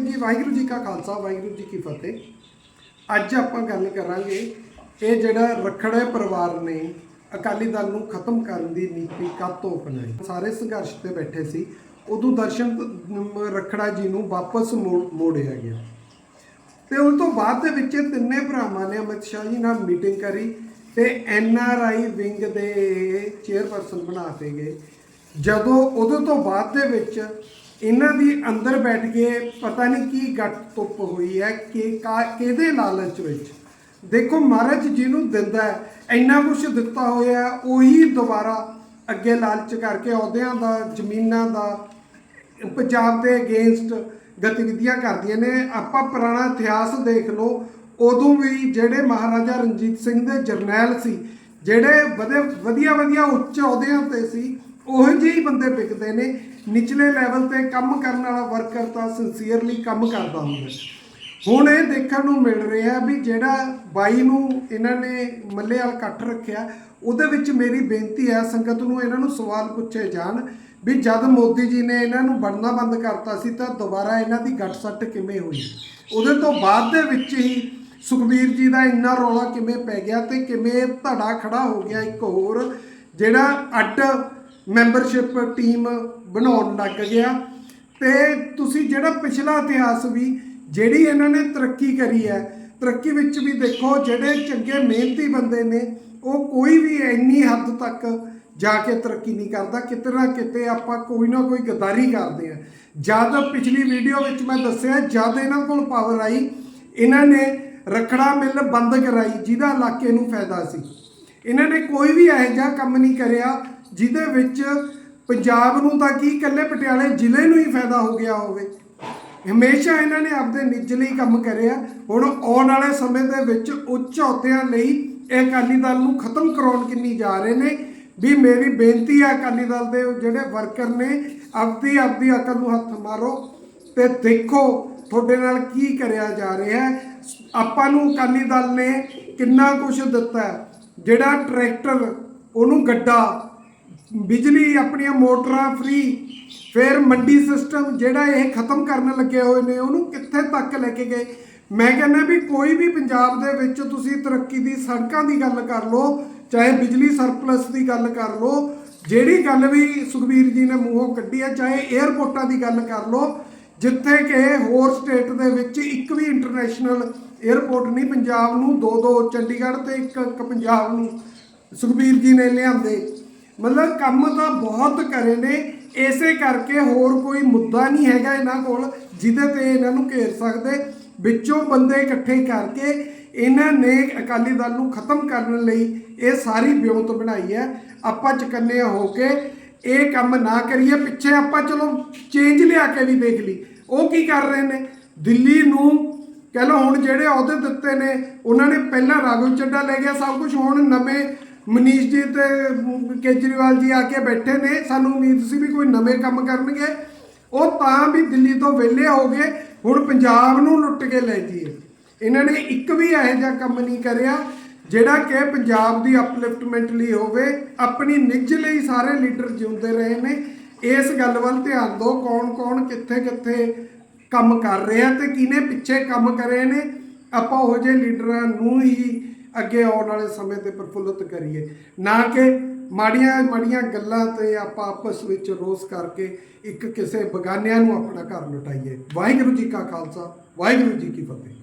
ਜੀ, ਵਾਹਿਗੁਰੂ ਜੀ ਕਾ ਖਾਲਸਾ, ਵਾਹਿਗੁਰੂ ਜੀ ਕੀ ਫਤਿਹ। ਅੱਜ ਆਪਾਂ ਗੱਲ ਕਰਾਂਗੇ ਇਹ ਜਿਹੜਾ ਰਖੜੇ ਪਰਿਵਾਰ ਨੇ ਅਕਾਲੀ ਦਲ ਨੂੰ ਖਤਮ ਕਰਨ ਦੀ ਨੀਤੀ ਕਾਤੋਂ ਅਪਣਾਈ? ਸਾਰੇ ਸੰਘਰਸ਼ ਤੇ ਬੈਠੇ ਸੀ, ਉਦੋਂ ਦਰਸ਼ਨ ਰਖੜਾ ਜੀ ਨੂੰ ਵਾਪਸ ਮੋੜਿਆ ਗਿਆ। ਤੇ ਉਸ ਤੋਂ ਬਾਅਦ ਦੇ ਵਿੱਚ ਤਿੰਨੇ ਭਰਾਵਾਂ ਨੇ ਅਮਿਤ ਸ਼ਾਹ ਜੀ ਨਾਲ ਮੀਟਿੰਗ ਕਰੀ ਤੇ ਐਨ ਆਰ ਆਈ ਵਿੰਗ ਦੇ ਚੇਅਰਪਰਸਨ ਬਣਾਤੇ ਗਏ। ਜਦੋਂ, ਉਦੋਂ ਤੋਂ ਬਾਅਦ ਦੇ ਵਿੱਚ ਇਹਨਾਂ ਦੀ ਅੰਦਰ ਬੈਠ ਕੇ ਪਤਾ ਨਹੀਂ ਕੀ ਗੱਟ ਤੁੱਪ ਹੋਈ ਹੈ, ਕਿ ਕਾ- ਕਿਹਦੇ ਲਾਲਚ ਵਿੱਚ? ਦੇਖੋ, ਮਹਾਰਾਜ ਜਿਹਨੂੰ ਦਿੰਦਾ ਹੈ, ਇੰਨਾ ਕੁਝ ਦਿੱਤਾ ਹੋਇਆ ਉਹੀ ਦੁਬਾਰਾ ਅੱਗੇ ਲਾਲਚ ਕਰਕੇ ਅਹੁਦਿਆਂ ਦਾ, ਜ਼ਮੀਨਾਂ ਦਾ, ਪੰਜਾਬ ਦੇ ਅਗੇਂਸਟ ਗਤੀਵਿਧੀਆਂ ਕਰਦੀਆਂ ਨੇ। ਆਪਾਂ ਪੁਰਾਣਾ ਇਤਿਹਾਸ ਦੇਖ ਲਓ, ਉਦੋਂ ਵੀ ਜਿਹੜੇ ਮਹਾਰਾਜਾ ਰਣਜੀਤ ਸਿੰਘ ਦੇ ਜਰਨੈਲ ਸੀ, ਜਿਹੜੇ ਵਧੇ ਵਧੀਆ ਵਧੀਆ ਉੱਚ ਅਹੁਦਿਆਂ ਤੇ ਸੀ ਉਹੋ ਜਿਹੇ ਬੰਦੇ ਵਿਕਦੇ ਨੇ, ਨਿਚਲੇ ਲੈਵਲ ਤੇ ਕੰਮ ਕਰਨ ਵਾਲਾ ਵਰਕਰ ਤਾਂ ਸਿੰਸੀਅਰਲੀ ਕੰਮ ਕਰਦਾ ਹੁੰਦਾ ਹੁਣ ਇਹ ਦੇਖਣ ਨੂੰ ਮਿਲ ਰਿਹਾ ਵੀ ਜਿਹੜਾ ਬਾਈ ਨੂੰ ਇਹਨਾਂ ਨੇ ਮੱਲੇ ਵਾਲ ਇਕੱਠ ਰੱਖਿਆ, ਉਹਦੇ ਵਿੱਚ ਮੇਰੀ ਬੇਨਤੀ ਹੈ, ਸੰਗਤ ਨੂੰ ਇਹਨਾਂ ਨੂੰ ਸਵਾਲ ਪੁੱਛੇ ਜਾਣ ਵੀ ਜਦ ਮੋਦੀ ਜੀ ਨੇ ਇਹਨਾਂ ਨੂੰ ਬਣਨਾ ਬੰਦ ਕਰਤਾ ਸੀ ਤਾਂ ਦੁਬਾਰਾ ਇਹਨਾਂ ਦੀ ਗੱਟ ਕਿਵੇਂ ਹੋਈ? ਉਹਦੇ ਤੋਂ ਬਾਅਦ ਦੇ ਵਿੱਚ ਹੀ ਸੁਖਬੀਰ ਜੀ ਦਾ ਇੰਨਾ ਰੌਲਾ ਕਿਵੇਂ ਪੈ ਗਿਆ ਤੇ ਕਿਵੇਂ ਧੜਾ ਖੜਾ ਹੋ ਗਿਆ ਇੱਕ ਹੋਰ ਜਿਹੜਾ ਅੱਡ ਮੈਂਬਰਸ਼ਿਪ ਟੀਮ ਬਣਾਉਣ ਲੱਗ ਗਿਆ। ਤੇ ਤੁਸੀਂ ਜਿਹੜਾ ਪਿਛਲਾ ਇਤਿਹਾਸ ਵੀ, ਜਿਹੜੀ ਇਹਨਾਂ ਨੇ ਤਰੱਕੀ ਕਰੀ ਹੈ, ਤਰੱਕੀ ਵਿੱਚ ਵੀ ਦੇਖੋ, ਜਿਹੜੇ ਚੰਗੇ ਮਿਹਨਤੀ ਬੰਦੇ ਨੇ, ਉਹ ਕੋਈ ਵੀ ਇੰਨੀ ਹੱਦ ਤੱਕ ਜਾ ਕੇ ਤਰੱਕੀ ਨਹੀਂ ਕਰਦਾ। ਕਿਤੇ ਨਾ ਕਿਤੇ ਆਪਾਂ ਕੋਈ ਨਾ ਕੋਈ ਗਦਾਰੀ ਕਰਦੇ ਆ ਜਦ ਪਿਛਲੀ ਵੀਡੀਓ ਵਿੱਚ ਮੈਂ ਦੱਸਿਆ ਜਦ ਇਹਨਾਂ ਕੋਲ ਪਾਵਰ ਆਈ। ਇਹਨਾਂ ਨੇ ਰਖੜਾ ਮਿੱਲ ਬੰਦ ਕਰਾਈ, ਜਿਹਦਾ ਇਲਾਕੇ ਨੂੰ ਫਾਇਦਾ ਸੀ। ਇਹਨਾਂ ਨੇ ਕੋਈ ਵੀ ਇਹੋ ਜਿਹਾ ਕੰਮ ਨਹੀਂ ਕਰਿਆ। ਜਿਹਦੇ ਵਿੱਚ ਪੰਜਾਬ ਨੂੰ ਤਾਂ ਕੀ ਇਕੱਲੇ ਪਟਿਆਲੇ ਜ਼ਿਲ੍ਹੇ ਨੂੰ ਹੀ ਫਾਇਦਾ ਹੋ ਗਿਆ ਹੋਵੇ। ਹਮੇਸ਼ਾ ਇਹਨਾਂ ਨੇ ਆਪਦੇ ਨਿੱਜ ਲਈ ਕੰਮ ਕਰਿਆ। ਹੁਣ ਆਉਣ ਵਾਲੇ ਸਮੇਂ ਦੇ ਵਿੱਚ ਉੱਚ ਅਹੁਦਿਆਂ ਲਈ ਇਹ ਅਕਾਲੀ ਦਲ ਨੂੰ ਖਤਮ ਕਰਾਉਣ ਕਿੰਨੀ ਜਾ ਰਹੇ ਨੇ। ਵੀ ਮੇਰੀ ਬੇਨਤੀ ਹੈ ਅਕਾਲੀ ਦਲ ਦੇ ਜਿਹੜੇ ਵਰਕਰ ਨੇ, ਆਪਦੀ ਆਪਦੀ ਅਕਲ ਨੂੰ ਹੱਥ ਮਾਰੋ ਤੇ ਦੇਖੋ ਤੁਹਾਡੇ ਨਾਲ ਕੀ ਕਰਿਆ ਜਾ ਰਿਹਾ ਹੈ। ਆਪਾਂ ਨੂੰ ਅਕਾਲੀ ਦਲ ਨੇ ਕਿੰਨਾ ਕੁਝ ਦਿੱਤਾ ਜਿਹੜਾ ਟਰੈਕਟਰ, ਉਹਨੂੰ ਗੱਡਾ ਬਿਜਲੀ ਆਪਣੀਆਂ ਮੋਟਰਾਂ ਫ੍ਰੀ ਫਿਰ ਮੰਡੀ ਸਿਸਟਮ ਜਿਹੜਾ ਇਹ ਖਤਮ ਕਰਨ ਲੱਗੇ ਹੋਏ ਨੇ, ਉਹਨੂੰ ਕਿੱਥੇ ਤੱਕ ਲੈ ਕੇ ਗਏ? ਮੈਂ ਕਹਿੰਦਾ ਵੀ ਕੋਈ ਵੀ ਪੰਜਾਬ ਦੇ ਵਿੱਚ ਤੁਸੀਂ ਤਰੱਕੀ ਦੀ ਸੜਕਾਂ ਦੀ ਗੱਲ ਕਰ ਲਓ, ਚਾਹੇ ਬਿਜਲੀ ਸਰਪਲਸ ਦੀ ਗੱਲ ਕਰ ਲਓ, ਜਿਹੜੀ ਗੱਲ ਵੀ ਸੁਖਬੀਰ ਜੀ ਨੇ ਮੂੰਹੋਂ ਕੱਢੀ ਹੈ, ਚਾਹੇ 에ਅਰਪੋਰਟਾਂ ਦੀ ਗੱਲ ਕਰ ਲਓ, ਜਿੱਥੇ ਕਿ ਹੋਰ ਸਟੇਟ ਦੇ ਵਿੱਚ ਇੱਕ ਵੀ ਇੰਟਰਨੈਸ਼ਨਲ 에ਅਰਪੋਰਟ ਨਹੀਂ, ਪੰਜਾਬ ਨੂੰ ਦੋ ਦੋ, ਚੰਡੀਗੜ੍ਹ ਤੇ ਇੱਕ ਇੱਕ ਪੰਜਾਬ ਨੂੰ ਸੁਖਬੀਰ ਜੀ ਨੇ ਲਿਆਂਦੇ। ਮਤਲਬ ਕੰਮ ਤਾਂ ਬਹੁਤ ਕਰੇ ਨੇ, ਇਸੇ ਕਰਕੇ ਹੋਰ ਕੋਈ ਮੁੱਦਾ ਨਹੀਂ ਹੈਗਾ ਇਹਨਾਂ ਕੋਲ, ਜਿਹਦੇ ਤੇ ਇਹਨਾਂ ਨੂੰ ਘੇਰ ਸਕਦੇ। ਵਿੱਚੋਂ ਬੰਦੇ ਇਕੱਠੇ ਕਰਕੇ ਇਹਨਾਂ ਨੇ ਅਕਾਲੀ ਦਲ ਨੂੰ ਖਤਮ ਕਰਨ ਲਈ ਇਹ ਸਾਰੀ ਵਿਉਂਤ ਬਣਾਈ ਹੈ। ਆਪਾਂ ਚਕੰਨੇ ਹੋ ਕੇ ਇਹ ਕੰਮ ਨਾ ਕਰੀਏ, ਪਿੱਛੇ ਆਪਾਂ ਚਲੋ ਚੇਂਜ ਲਿਆ ਕੇ ਵੀ ਦੇਖ ਲਈ। ਉਹ ਕੀ ਕਰ ਰਹੇ ਨੇ? ਦਿੱਲੀ ਨੂੰ, ਕਹ ਲਓ ਹੁਣ ਜਿਹੜੇ ਅਹੁਦੇ ਦਿੱਤੇ ਨੇ, ਉਹਨਾਂ ਨੇ ਪਹਿਲਾਂ ਰਾਘਵ ਚੱਡਾ ਲੈ ਗਿਆ, ਸਭ ਕੁਝ ਹੁਣ ਨਵੇਂ ਮਨੀਸ਼ ਜੀ ਤੇ ਕੇਜਰੀਵਾਲ ਜੀ ਆ ਕੇ ਬੈਠੇ ਨੇ। ਸਾਨੂੰ ਉਮੀਦ ਸੀ ਵੀ ਕੋਈ ਨਵੇਂ ਕੰਮ ਕਰਨਗੇ। ਉਹ ਤਾਂ ਵੀ ਦਿੱਲੀ ਤੋਂ ਵਿਹਲੇ ਹੋ ਗਏ। ਹੁਣ ਪੰਜਾਬ ਨੂੰ ਲੁੱਟ ਕੇ ਲੈ ਜੀਏ ਇਹਨਾਂ ਨੇ ਇੱਕ ਵੀ ਇਹੋ ਜਿਹਾ ਕੰਮ ਨਹੀਂ ਕਰਿਆ, ਜਿਹੜਾ ਕਿ ਪੰਜਾਬ ਦੀ ਅਪਲਿਫਟਮੈਂਟ ਲਈ ਹੋਵੇ, ਆਪਣੀ ਨਿੱਜ ਲਈ ਸਾਰੇ ਲੀਡਰ ਜਿਉਂਦੇ ਰਹੇ ਨੇ। ਇਸ ਗੱਲ ਵੱਲ ਧਿਆਨ ਦਿਓ ਕੌਣ ਕੌਣ ਕਿੱਥੇ ਕਿੱਥੇ ਕੰਮ ਕਰ ਰਿਹਾ ਤੇ ਕਿਹਨੇ ਪਿੱਛੇ ਕੰਮ ਕਰੇ ਨੇ। ਆਪਾਂ ਉਹ ਜਿਹੇ ਲੀਡਰਾਂ ਨੂੰ ਹੀ ਅੱਗੇ ਆਉਣ ਵਾਲੇ ਸਮੇਂ ਤੇ ਪ੍ਰਫੁੱਲਤ ਕਰੀਏ। ਨਾ ਕਿ ਮਾੜੀਆਂ ਮਾੜੀਆਂ ਗੱਲਾਂ ਤੇ ਆਪਾਂ ਆਪਸ ਵਿੱਚ ਰੋਸ ਕਰਕੇ ਇੱਕ ਕਿਸੇ ਬਗਾਨਿਆਂ ਨੂੰ ਆਪਣਾ ਘਰ ਲੁਟਾਈਏ। ਵਾਹਿਗੁਰੂ ਜੀ ਕਾ ਖਾਲਸਾ, ਵਾਹਿਗੁਰੂ ਜੀ ਕੀ ਫਤਿਹ।